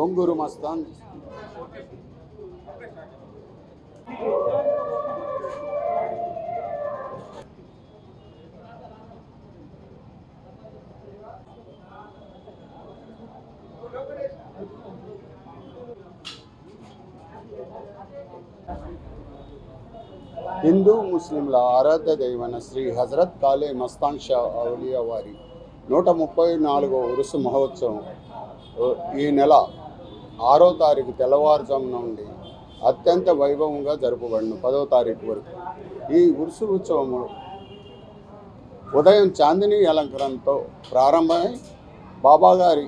ఒంగూరు మస్తాన్ హిందూ ముస్లింల ఆరాధ్య దైవన శ్రీ హజరత్ కాలే మస్తాన్ షా ఔలియా వారి నూట ముప్పై నాలుగో ఉరుసు మహోత్సవం ఓ, ఈ నెల ఆరో తారీఖు తెల్లవారుజామున నుండి అత్యంత వైభవంగా జరుపబడిన పదో తారీఖు వరకు. ఈ ఉరుసు ఉత్సవము ఉదయం చాందిని అలంకరణతో ప్రారంభమై బాబాగారి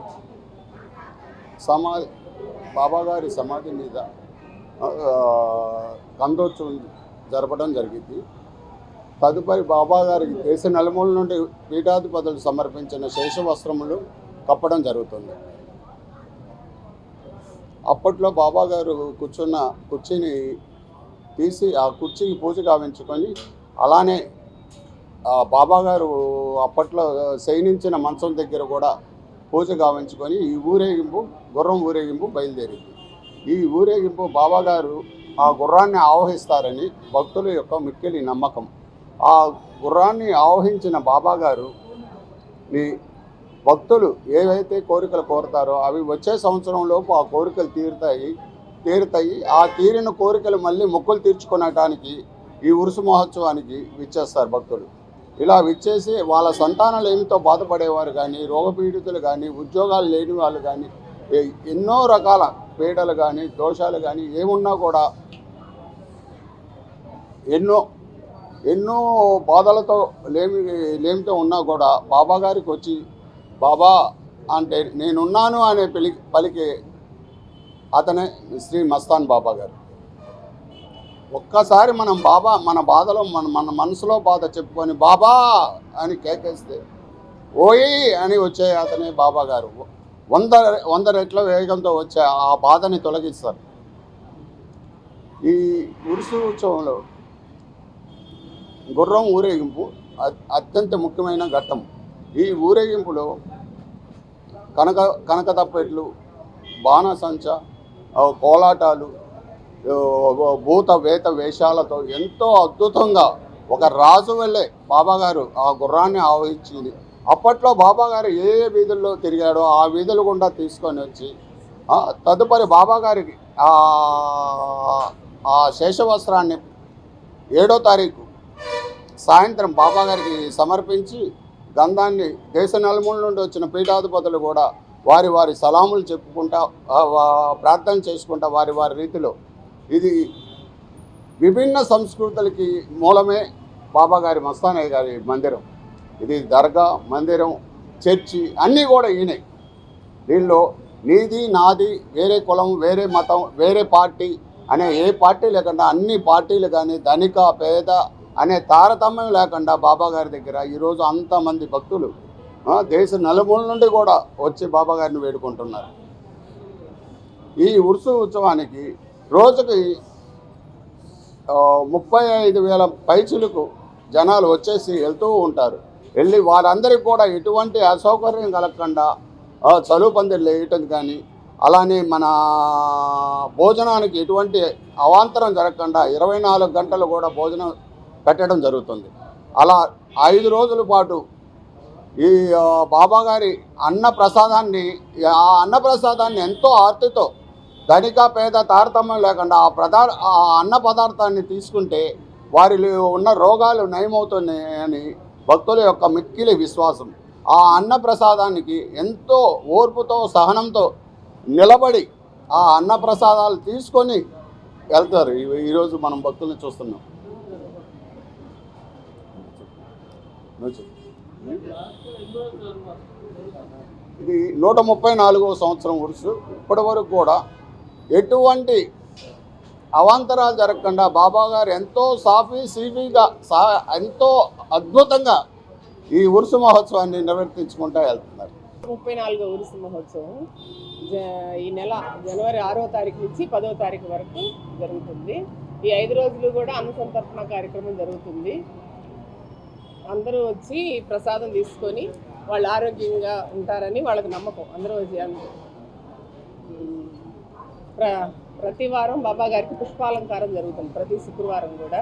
సమాధి బాబాగారి సమాధి మీద కందోత్సవం జరపడం జరిగింది. తదుపరి బాబాగారికి దేశ నలుమూల నుండి పీఠాధిపతులు సమర్పించిన శేష వస్త్రములు కప్పడం జరుగుతుంది. అప్పట్లో బాబా గారు కూర్చున్న కుర్చీని తీసి ఆ కుర్చీకి పూజ గావించుకొని అలానే బాబాగారు బాబా గారు అప్పట్లో శయనించిన మంచం దగ్గర కూడా పూజ గావించుకొని ఈ ఊరేగింపు గుర్రం ఊరేగింపు బయలుదేరింది. ఈ ఊరేగింపు బాబా గారు ఆ గుర్రాన్ని ఆవహిస్తారని భక్తుల యొక్క మిక్కిలి నమ్మకం. ఆ గుర్రాన్ని ఆవహించిన బాబాగారు ని భక్తులు ఏవైతే కోరికలు కోరుతారో అవి వచ్చే సంవత్సరంలోపు ఆ కోరికలు తీరుతాయి తీరుతాయి. ఆ తీరిన కోరికలు మళ్ళీ మొక్కులు తీర్చుకునటానికి ఈ ఉరుసు మహోత్సవానికి విచ్చేస్తారు భక్తులు. ఇలా విచ్చేసి వాళ్ళ సంతానాలు ఏమితో బాధపడేవారు కానీ రోగపీడితులు కానీ ఉద్యోగాలు లేని వాళ్ళు కానీ ఏ- ఎన్నో రకాల పీడలు కానీ దోషాలు కానీ ఏమున్నా కూడా ఎన్నో ఎన్నో బాధలతో లేమి లేమితో ఉన్నా కూడా బాబా గారికి వచ్చి బాబా అంటే నేనున్నాను అనే పిలి పలికే అతనే శ్రీ మస్తాన్ బాబా గారు. ఒక్కసారి మనం బాబా మన బాధలో మన మన మనసులో బాధ చెప్పుకొని బాబా అని కేకేస్తే ఓయి అని వచ్చే అతనే బాబా గారు. వంద వంద రెట్ల వేగంతో వచ్చే ఆ బాధని తొలగిస్తారు. ఈ ఉరుసు ఉత్సవంలో గుర్రం ఊరేగింపు అత్యంత ముఖ్యమైన ఘట్టం. ఈ ఊరేగింపులో కనక కనకతప్పెట్లు బాణసంచ కోలాటాలు భూత వేత వేషాలతో ఎంతో అద్భుతంగా ఒక రాజు వెళ్ళే బాబాగారు ఆ గుర్రాన్ని ఆవహించింది. అప్పట్లో బాబాగారు ఏ ఏ వీధుల్లో తిరిగాడో ఆ వీధుల గుండా తీసుకొని వచ్చి తదుపరి బాబాగారికి ఆ శేషవస్త్రాన్ని ఏడో తారీఖు సాయంత్రం బాబాగారికి సమర్పించి గంధాన్ని దేశ నలుమూల నుండి వచ్చిన పీఠాధిపతులు కూడా వారి వారి సలాములు చెప్పుకుంటా వా- ప్రార్థన చేసుకుంటా వారి వారి రీతిలో. ఇది విభిన్న సంస్కృతులకి మూలమే బాబాగారి మస్తానయ్య గారి మందిరం. ఇది దర్గా మందిరం చర్చి అన్నీ కూడా ఈయనే. దీనిలో నీది నాది వేరే కులం వేరే మతం వేరే పార్టీ అనే ఏ పార్టీ లేకుండా అన్ని పార్టీలు కానీ ధనిక పేద అనే తారతమ్యం లేకుండా బాబా గారి దగ్గర ఈరోజు అంతమంది భక్తులు దేశ నలుమూల నుండి కూడా వచ్చి బాబా గారిని వేడుకుంటున్నారు. ఈ ఉరుసు ఉత్సవానికి రోజుకి ముప్పై ఐదు వేల పైచులకు జనాలు వచ్చేసి వెళ్తూ ఉంటారు. వెళ్ళి వారందరికీ కూడా ఎటువంటి అసౌకర్యం కలగకుండా ఆ, చలువు పందిర్లు వేయటం కానీ అలానే మన భోజనానికి ఎటువంటి అవాంతరం జరగకుండా ఇరవై నాలుగు గంటలు కూడా భోజనం పెట్టడం జరుగుతుంది. అలా ఐదు రోజుల పాటు ఈ బాబాగారి అన్న ప్రసాదాన్ని ఆ అన్న ప్రసాదాన్ని ఎంతో ఆర్తితో ధనిక పేద తారతమ్యం లేకుండా ఆ ప్రదా ఆ అన్న పదార్థాన్ని తీసుకుంటే వారిలో ఉన్న రోగాలు నయమవుతున్నాయని భక్తుల యొక్క మిక్కిలి విశ్వాసం. ఆ అన్న ప్రసాదానికి ఎంతో ఓర్పుతో సహనంతో నిలబడి ఆ అన్న ప్రసాదాలు తీసుకొని వెళ్తారు. ఈరోజు మనం భక్తుల్ని చూస్తున్నాం నువ్వు చెప్పు. ఇది నూట ముప్పై నాలుగవ సంవత్సరం ఉరుసు ఇప్పటి వరకు కూడా ఎటువంటి అవాంతరాలు జరగకుండా బాబా గారు ఎంతో సాఫీ సీఫీగా సా ఎంతో అద్భుతంగా ఈ ఉరుసు మహోత్సవాన్ని నిర్వర్తించుకుంటూ వెళ్తున్నారు. ముప్పై నాలుగో ఉరుసు మహోత్సవం జ- ఈ నెల జనవరి ఆరో తారీఖు నుంచి పదో తారీఖు వరకు జరుగుతుంది. ఈ ఐదు రోజులు కూడా అన్నసంతర్పణ కార్యక్రమం జరుగుతుంది. అందరూ వచ్చి ప్రసాదం తీసుకొని వాళ్ళు ఆరోగ్యంగా ఉంటారని వాళ్ళకి నమ్మకం. అందరూ వచ్చి అందరూ ప్ర ప్రతి వారం బాబా గారికి పుష్పాలంకారం జరుగుతుంది. ప్రతి శుక్రవారం కూడా.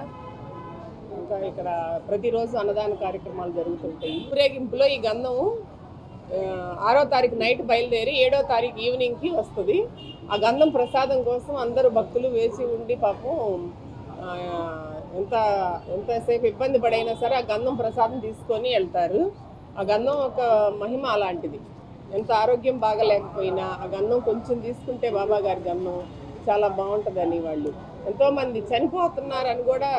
ఇంకా ఇక్కడ ప్రతిరోజు అన్నదాన కార్యక్రమాలు జరుగుతుంటాయి. ఊరేగింపులో ఈ గంధం ఆరో తారీఖు నైట్ బయలుదేరి ఏడో తారీఖు ఈవినింగ్కి వస్తుంది. ఆ గంధం ప్రసాదం కోసం అందరూ భక్తులు వేచి ఉండి పాపం ఎంత ఎంతసేపు ఇబ్బంది పడైనా సరే ఆ గంధం ప్రసాదం తీసుకొని వెళ్తారు. ఆ గంధం ఒక మహిమ అలాంటిది. ఎంత ఆరోగ్యం బాగలేకపోయినా ఆ గంధం కొంచెం తీసుకుంటే బాబా గారి గంధం చాలా బాగుంటుందని వాళ్ళు. ఎంతోమంది చనిపోతున్నారని కూడా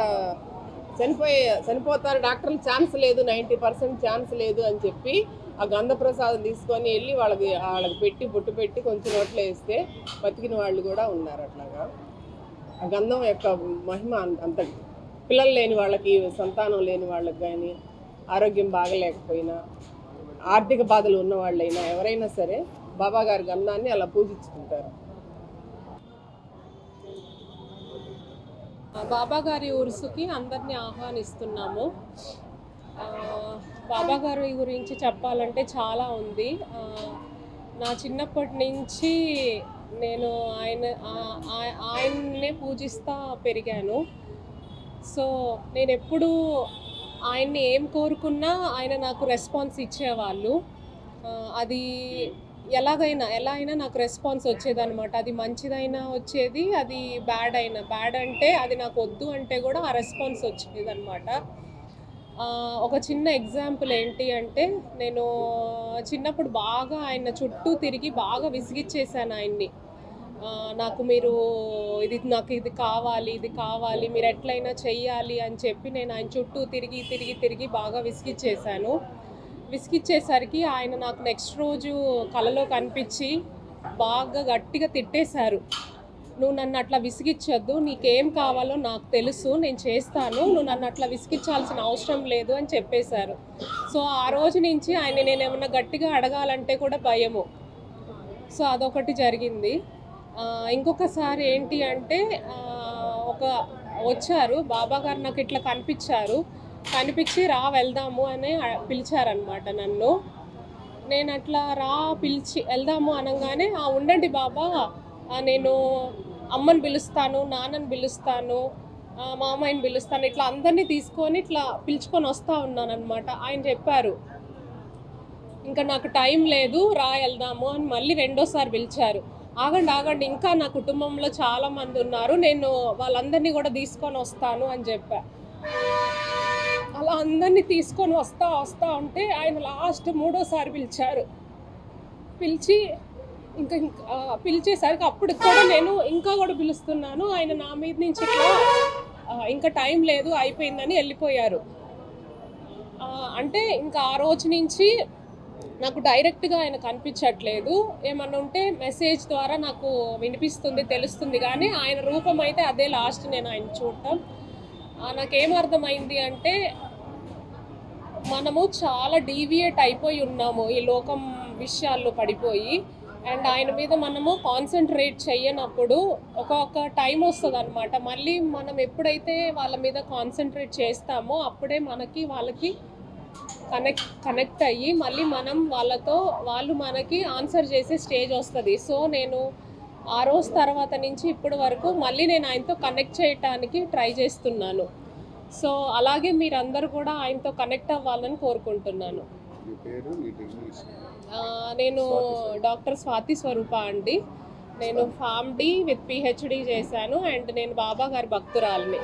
చనిపోయే చనిపోతారు. డాక్టర్లు ఛాన్స్ లేదు నైంటీ పర్సెంట్ ఛాన్స్ లేదు అని చెప్పి ఆ గంధ ప్రసాదం తీసుకొని వెళ్ళి వాళ్ళకి వాళ్ళకి పెట్టి బొట్టు పెట్టి కొంచెం నోట్లో వేస్తే బతికిన వాళ్ళు కూడా ఉన్నారు అట్లాగా. ఆ గంధం యొక్క మహిమ అంత- అంతటి. పిల్లలు లేని వాళ్ళకి సంతానం లేని వాళ్ళకి కానీ ఆరోగ్యం బాగలేకపోయినా ఆర్థిక బాధలు ఉన్న వాళ్ళైనా ఎవరైనా సరే బాబా గారి గంధాన్ని అలా పూజించుకుంటారు. బాబాగారి ఉరుసుకి అందరినీ ఆహ్వానిస్తున్నాము. బాబాగారి గురించి చెప్పాలంటే చాలా ఉంది. నా చిన్నప్పటి నుంచి నేను ఆయన ఆ- ఆయన్నే పూజిస్తా పెరిగాను. సో నేను ఎప్పుడు ఆయన్ని ఏం కోరుకున్నా ఆయన నాకు రెస్పాన్స్ ఇచ్చేవాళ్ళు. అది ఎలాగైనా ఎలా అయినా నాకు రెస్పాన్స్ వచ్చేదనమాట అది మంచిదైనా వచ్చేది అది బ్యాడ్ అయినా బ్యాడ్ అంటే అది నాకు వద్దు అంటే కూడా ఆ రెస్పాన్స్ వచ్చేదనమాట ఒక చిన్న ఎగ్జాంపుల్ ఏంటి అంటే నేను చిన్నప్పుడు బాగా ఆయన చుట్టూ తిరిగి బాగా విసిగిచ్చేసాను ఆయన్ని. నాకు మీరు ఇది నాకు ఇది కావాలి ఇది కావాలి మీరు ఎట్లయినా చెయ్యాలి అని చెప్పి నేను ఆయన చుట్టూ తిరిగి తిరిగి తిరిగి బాగా విసిగిచ్చేసాను విసిగిచ్చేసరికి ఆయన నాకు నెక్స్ట్ రోజు కలలో కనిపించి బాగా గట్టిగా తిట్టేశారు. నువ్వు నన్ను అట్లా విసిగిచ్చొద్దు నీకేం కావాలో నాకు తెలుసు నేను చేస్తాను నువ్వు నన్ను అట్లా విసిగించాల్సిన అవసరం లేదు అని చెప్పేశారు. సో ఆ రోజు నుంచి ఆయన నేను ఏమన్నా గట్టిగా అడగాలంటే కూడా భయము. సో అదొకటి జరిగింది. ఇంకొకసారి ఏంటి అంటే ఒక వచ్చారు బాబా గారు నాకు ఇట్లా కనిపించారు. కనిపించి రా వెళ్దాము అని పిలిచారనమాట నన్ను. నేను అట్లా రా పిలిచి వెళ్దాము అనగానే ఆ ఉండండి బాబా నేను అమ్మని పిలుస్తాను నాన్నని పిలుస్తాను మామయ్యని పిలుస్తాను ఇట్లా అందరినీ తీసుకొని ఇట్లా పిలుచుకొని వస్తూ ఉన్నాను అనమాట ఆయన చెప్పారు. ఇంకా నాకు టైం లేదు రా వెళ్దాము అని మళ్ళీ రెండోసారి పిలిచారు. ఆగండి ఆగండి. ఇంకా నా కుటుంబంలో చాలా మంది ఉన్నారు. నేను వాళ్ళందరినీ కూడా తీసుకొని వస్తాను అని చెప్పా. అలా అందరినీ తీసుకొని వస్తా వస్తా ఉంటే ఆయన లాస్ట్ మూడోసారి పిలిచారు. పిలిచి ఇంకా ఇంకా పిలిచేసరికి అప్పుడు కూడా నేను ఇంకా కూడా పిలుస్తున్నాను. ఆయన నా మీద నుంచి ఇంకా టైం లేదు అయిపోయిందని వెళ్ళిపోయారు. అంటే ఇంకా ఆ రోజు నుంచి నాకు డైరెక్ట్గా ఆయన కనిపించట్లేదు. ఏమన్నా ఉంటే మెసేజ్ ద్వారా నాకు వినిపిస్తుంది తెలుస్తుంది కానీ ఆయన రూపం అయితే అదే లాస్ట్ నేను ఆయన చూడటం. నాకేమర్థమైంది అంటే మనము చాలా డీవియేట్ అయిపోయి ఉన్నాము ఈ లోకం విషయాల్లో పడిపోయి. అండ్ ఆయన మీద మనము కాన్సన్ట్రేట్ చేయనప్పుడు ఒక్కొక్క టైం వస్తుంది అనమాట మళ్ళీ మనం ఎప్పుడైతే వాళ్ళ మీద కాన్సన్ట్రేట్ చేస్తామో అప్పుడే మనకి వాళ్ళకి కనెక్ట్ కనెక్ట్ అయ్యి మళ్ళీ మనం వాళ్ళతో వాళ్ళు మనకి ఆన్సర్ చేసే స్టేజ్ వస్తుంది. సో నేను ఆ రోజు తర్వాత నుంచి ఇప్పటి వరకు మళ్ళీ నేను ఆయనతో కనెక్ట్ చేయటానికి ట్రై చేస్తున్నాను. సో అలాగే మీరందరూ కూడా ఆయనతో కనెక్ట్ అవ్వాలని కోరుకుంటున్నాను. నేను డాక్టర్ స్వాతి స్వరూప అండి. నేను ఫామ్ డి విత్ పిహెచ్డి చేశాను అండ్ నేను బాబా గారి భక్తురాలిని.